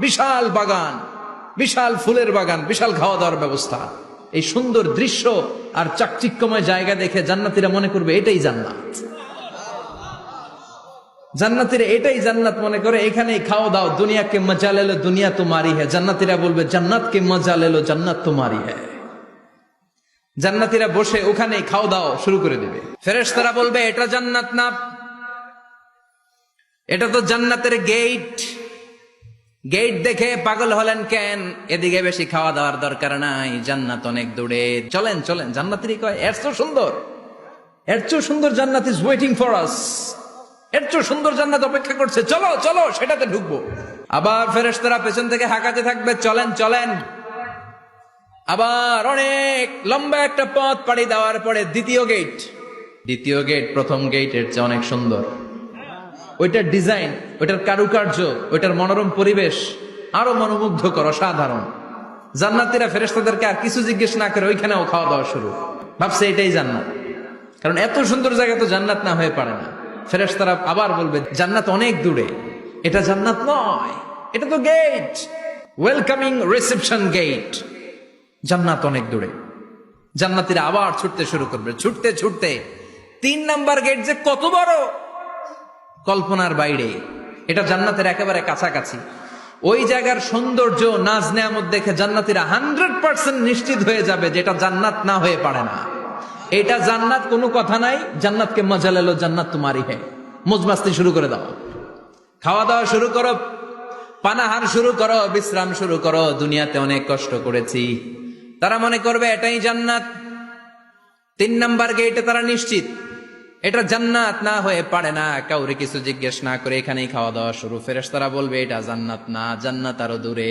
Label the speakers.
Speaker 1: বিশাল বাগান, বিশাল ফুলের বাগান, বিশাল খাওয়া দাওয়ার ব্যবস্থা। এই সুন্দর দৃশ্য আর চাকচিক্যময় জায়গা দেখে জান্নাতিরা মনে করবে, এটাই জান্নাত। জান্নাতিরা এটাই জান্নাত মনে করে, এখানেই খাও, দাও, দুনিয়াকে মজা লেলো দুনিয়া তোমারি হ্যাঁ জান্নাতিরা বলবে, জান্নাতকে মজা লেলো জান্নাত তোমারি হ্যাঁ জান্নাতিরা বসে ওখানেই খাও, দাও, শুরু করে দেবে। ফেরেশতারা বলবে, এটা জান্নাত না। এটা তো জান্নাতের গেট। গেট দেখে পাগল হলেন কেন? এদিকে বেশি খাওয়া দাওয়ার দরকার নাই, জান্নাত অনেক দূরে। চলেন চলেন, জান্নাতেরই কয়, এর তো সুন্দর। এর চেয়েও সুন্দর জান্নাত ইজ ওয়েটিং ফর আস এর চেয়েও সুন্দর জান্নাত অপেক্ষা করছে। চলো চলো, সেটাতে ঢুকবো। আবার ফেরেশতারা পেছন থেকে হাঁকাতে থাকবে। চলেন চলেন। আবার অনেক লম্বা একটা পথ পাড়ি দেওয়ার পরে দ্বিতীয় গেট। দ্বিতীয় গেট, প্রথম গেটের চেয়ে অনেক সুন্দর। ওইটার ডিজাইন, ওইটার কারুকার্য, ওইটার মনোরম পরিবেশ আরও মনোমুগ্ধকর, অসাধারণ। জান্নাতিরা ফেরেশতাদেরকে আর কিছু জিজ্ঞেস না করে ওইখানেও খাওয়া দাওয়া শুরু। ভাবছে এটাই জান্নাত। কারণ এত সুন্দর জায়গা তো জান্নাত না হয়ে পারে না। ফেরেশতারা আবার বলবে, জান্নাত অনেক দূরে। এটা জান্নাত নয়। এটা তো গেট। Welcoming reception gate. জান্নাত অনেক দূরে। জান্নাতিরা আবার ছুটতে শুরু করবে। ছুটতে ছুটতে তিন নাম্বার গেট যে কত বড়! কল্পনার বাইরে। এটা জান্নাতের একেবারে কাছাকাছি। ওই জায়গার সৌন্দর্য, নাজ নেয়ামত দেখে জান্নাতিরা হান্ড্রেড পার্সেন্ট নিশ্চিত হয়ে যাবে যে এটা জান্নাত না হয়ে পারে না। এটা জান্নাত কোনো কথা নাই, জান্নাতকে মজা লেলো, জান্নাত তোমারই হে। মজমাস্তি শুরু করে দাও। খাওয়া দাওয়া শুরু করো, পানাহার শুরু করো, বিশ্রাম শুরু করো, দুনিয়াতে অনেক কষ্ট করেছি। তারা মনে করবে এটাই জান্নাত। তিন নাম্বার গেটে তারা নিশ্চিত। এটা জান্নাত না হয়ে পারে না। কাউরে কিছু জিজ্ঞেস না করে এখানেই খাওয়া দাওয়া শুরু। ফেরেস তারা বলবে, এটা জান্নাত না, জান্নাত আরও দূরে।